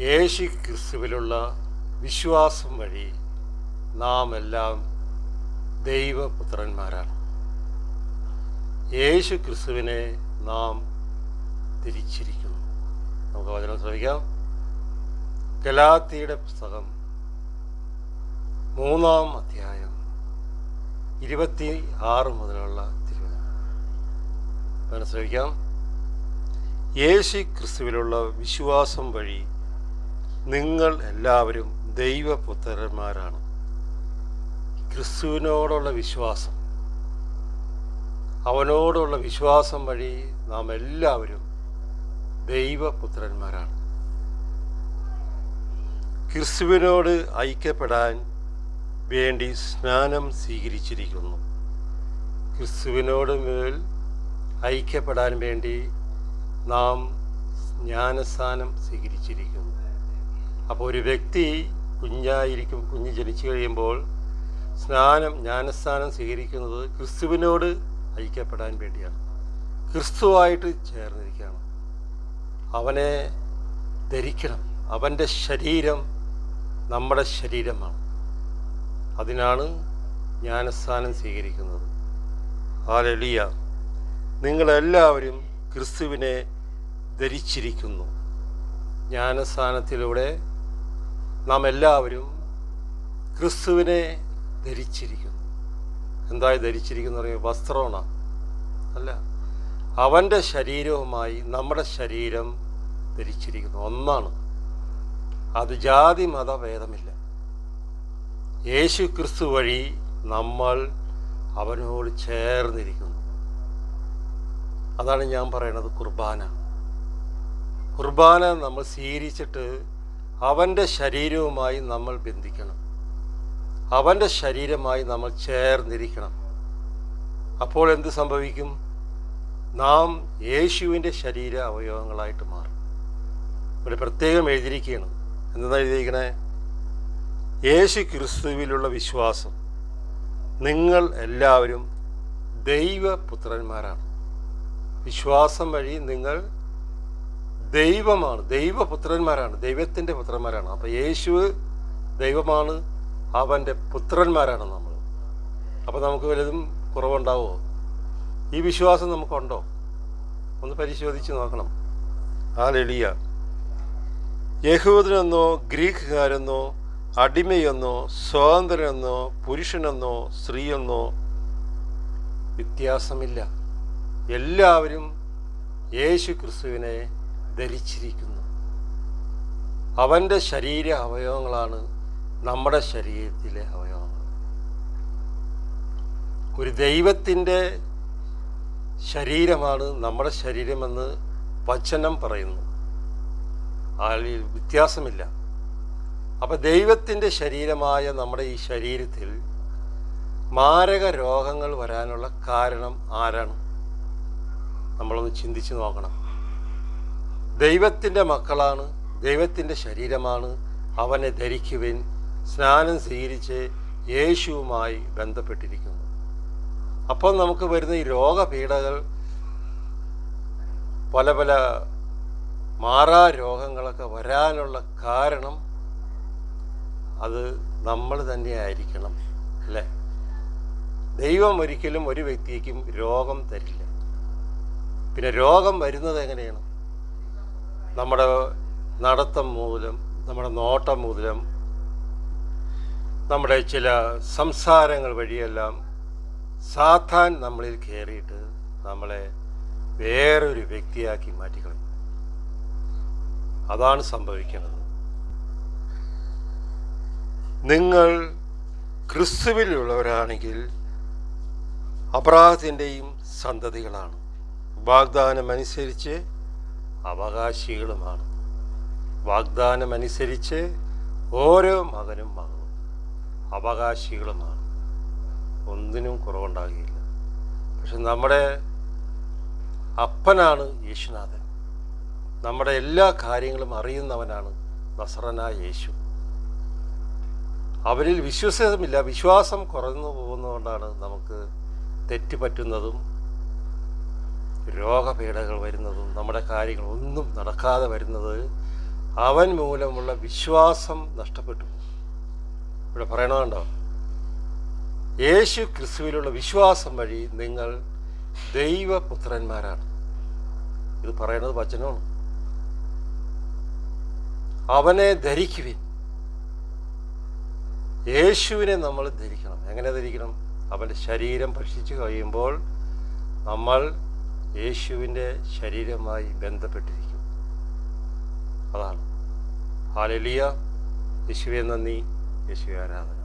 യേശു ക്രിസ്തുവിലുള്ള വിശ്വാസം വഴി നാം എല്ലാം ദൈവപുത്രന്മാരാണ്. യേശു ക്രിസ്തുവിനെ നാം തിരിച്ചിരിക്കുന്നു. നമുക്ക് വചനം ശ്രമിക്കാം. ഗലാത്തിയുടെ പുസ്തകം മൂന്നാം അധ്യായം ഇരുപത്തി ആറ് മുതലുള്ള തിരുവനന്തപുരം ശ്രമിക്കാം. യേശു ക്രിസ്തുവിലുള്ള വിശ്വാസം വഴി നിങ്ങൾ എല്ലാവരും ദൈവപുത്രന്മാരാണ്. ക്രിസ്തുവിനോടുള്ള വിശ്വാസം. അവനോടുള്ള വിശ്വാസം വഴി നാം എല്ലാവരും ദൈവപുത്രന്മാരാണ്. ക്രിസ്തുവിനോട് ഐക്യപ്പെടാൻ വേണ്ടി സ്നാനം സ്വീകരിച്ചിരിക്കുന്നു. ക്രിസ്തുവിനോട് മേൽ ഐക്യപ്പെടാൻ വേണ്ടി നാം ജ്ഞാനസ്ഥാനം സ്വീകരിച്ചിരിക്കുന്നു. അപ്പോൾ ഒരു വ്യക്തി കുഞ്ഞായിരിക്കും കുഞ്ഞ് ജനിച്ചു കഴിയുമ്പോൾ സ്നാനം ജ്ഞാനസ്ഥാനം സ്വീകരിക്കുന്നത് ക്രിസ്തുവിനോട് ഐക്യപ്പെടാൻ വേണ്ടിയാണ്. ക്രിസ്തുവായിട്ട് ചേർന്നിരിക്കുകയാണ്. അവനെ ധരിക്കണം. അവന്റെ ശരീരം നമ്മുടെ ശരീരമാണ്. അതിനാണ് ജ്ഞാനസ്ഥാനം സ്വീകരിക്കുന്നത്. ഹാലലിയ നിങ്ങളെല്ലാവരും ക്രിസ്തുവിനെ ധരിച്ചിരിക്കുന്നു. ജ്ഞാനസ്ഥാനത്തിലൂടെ നാം എല്ലാവരും ക്രിസ്തുവിനെ ധരിച്ചിരിക്കുന്നു. എന്തായി ധരിച്ചിരിക്കുന്ന വസ്ത്രമാണ് അല്ല അവന്റെ ശരീരവുമായി നമ്മുടെ ശരീരം ധരിച്ചിരിക്കുന്നു. ഒന്നാണ്. അത് ജാതി മത ഭേദമില്ല. യേശു ക്രിസ്തു വഴി നമ്മൾ അവനോട് ചേർന്നിരിക്കുന്നു. അതാണ് ഞാൻ പറയുന്നത് കുർബാന. കുർബാന നമ്മൾ സ്വീകരിച്ചിട്ട് അവന്റെ ശരീരവുമായി നമ്മൾ ബന്ധിക്കണം. അവന്റെ ശരീരമായി നമ്മൾ ചേർന്നിരിക്കണം. അപ്പോൾ എന്ത് സംഭവിക്കും? നാം യേശുവിന്റെ ശരീര അവയവങ്ങളായിട്ട് മാറും. ഇവിടെ പ്രത്യേകം എഴുതിയിരിക്കുകയാണ്. എന്താ എഴുതിയിരിക്കണേ? യേശു ക്രിസ്തുവിലുള്ള വിശ്വാസം. നിങ്ങൾ എല്ലാവരും ദൈവപുത്രന്മാരാണ്. വിശ്വാസം വഴി നിങ്ങൾ ദൈവമാണ്. ദൈവപുത്രന്മാരാണ്. ദൈവത്തിന്റെ പുത്രന്മാരാണ്. അപ്പോൾ യേശു ദൈവമാണ്. അവന്റെ പുത്രന്മാരാണ് നമ്മൾ. അപ്പോൾ നമുക്ക് വലുതും കുറവുണ്ടാവുമോ ഈ വിശ്വാസം നമുക്കുണ്ടോ? ഒന്ന് പരിശോധിച്ച് നോക്കണം. ആ ലളിയ യഹൂദനെന്നോ ഗ്രീക്കുകാരെന്നോ അടിമയെന്നോ സ്വാതന്ത്ര്യമെന്നോ പുരുഷനെന്നോ സ്ത്രീയെന്നോ വ്യത്യാസമില്ല. എല്ലാവരും യേശു ക്രിസ്തുവിനെ ധരിച്ചിരിക്കുന്നു. അവന്റെ ശരീര അവയവങ്ങളാണ് നമ്മുടെ ശരീരത്തിലെ അവയവങ്ങൾ. ഒരു ദൈവത്തിന്റെ ശരീരമാണ് നമ്മുടെ ശരീരമെന്ന് വചനം പറയുന്നു. അതിൽ വ്യത്യാസമില്ല. അപ്പം ദൈവത്തിന്റെ ശരീരമായ നമ്മുടെ ഈ ശരീരത്തിൽ മാരക രോഗങ്ങൾ വരാനുള്ള കാരണം ആരാണ്? നമ്മളൊന്ന് ചിന്തിച്ച് നോക്കണം. ദൈവത്തിന്റെ മക്കളാണ് ദൈവത്തിന്റെ ശരീരമാണ് അവനെ ധരിക്കുവിൻ സ്നാനം സ്വീകരിച്ച് യേശുവുമായി ബന്ധപ്പെട്ടിരിക്കുന്നു. അപ്പോൾ നമുക്ക് വരുന്ന ഈ രോഗപീഠകൾ പല പല മാറാ രോഗങ്ങളൊക്കെ വരാനുള്ള കാരണം അത് നമ്മൾ തന്നെ ആയിരിക്കണം അല്ലേ? ദൈവം ഒരിക്കലും ഒരു വ്യക്തിക്കും രോഗം തരില്ല. പിന്നെ രോഗം വരുന്നത് എങ്ങനെയാണ്? നമ്മുടെ നടത്തം മൂലം നമ്മുടെ നോട്ടം മൂലം നമ്മുടെ ചില സംസാരങ്ങൾ വഴിയെല്ലാം സാധാൻ നമ്മളിൽ കയറിയിട്ട് നമ്മളെ വേറൊരു വ്യക്തിയാക്കി മാറ്റിക്കളയും. അതാണ് സംഭവിക്കുന്നത്. നിങ്ങൾ ക്രിസ്തുവിലുള്ളവരാണെങ്കിൽ അപരാധത്തിന്റെയും സന്തതികളാണ്. വാഗ്ദാനമനുസരിച്ച് അവകാശികളുമാണ്. വാഗ്ദാനമനുസരിച്ച് ഓരോ മകനും മകളും അവകാശികളുമാണ്. ഒന്നിനും കുറവുണ്ടാകുകയില്ല പക്ഷെ നമ്മുടെ അപ്പനാണ് യേശുനാഥൻ. നമ്മുടെ എല്ലാ കാര്യങ്ങളും അറിയുന്നവനാണ് നസറനായ യേശു. അവരിൽ വിശ്വസമില്ല വിശ്വാസം കുറഞ്ഞു പോകുന്നതുകൊണ്ടാണ് നമുക്ക് തെറ്റുപറ്റുന്നതും രോഗപീഠകൾ വരുന്നതും നമ്മുടെ കാര്യങ്ങൾ ഒന്നും നടക്കാതെ വരുന്നത് അവൻ മൂലമുള്ള വിശ്വാസം നഷ്ടപ്പെട്ടു. ഇവിടെ പറയണതുണ്ടോ യേശു ക്രിസ്തുവിലുള്ള വിശ്വാസം വഴി നിങ്ങൾ ദൈവപുത്രന്മാരാണ്. ഇത് പറയുന്നത് വചനമാണ്. അവനെ ധരിക്കുവിൻ. യേശുവിനെ നമ്മൾ ധരിക്കണം. എങ്ങനെ ധരിക്കണം? അവന്റെ ശരീരം ഭക്ഷിച്ചു കഴിയുമ്പോൾ നമ്മൾ യേശുവിന്റെ ശരീരമായി ബന്ധപ്പെട്ടിരിക്കും അതാണ്. ഹാലലിയ. യേശുവെ നന്ദി. യേശുവെ ആരാധന.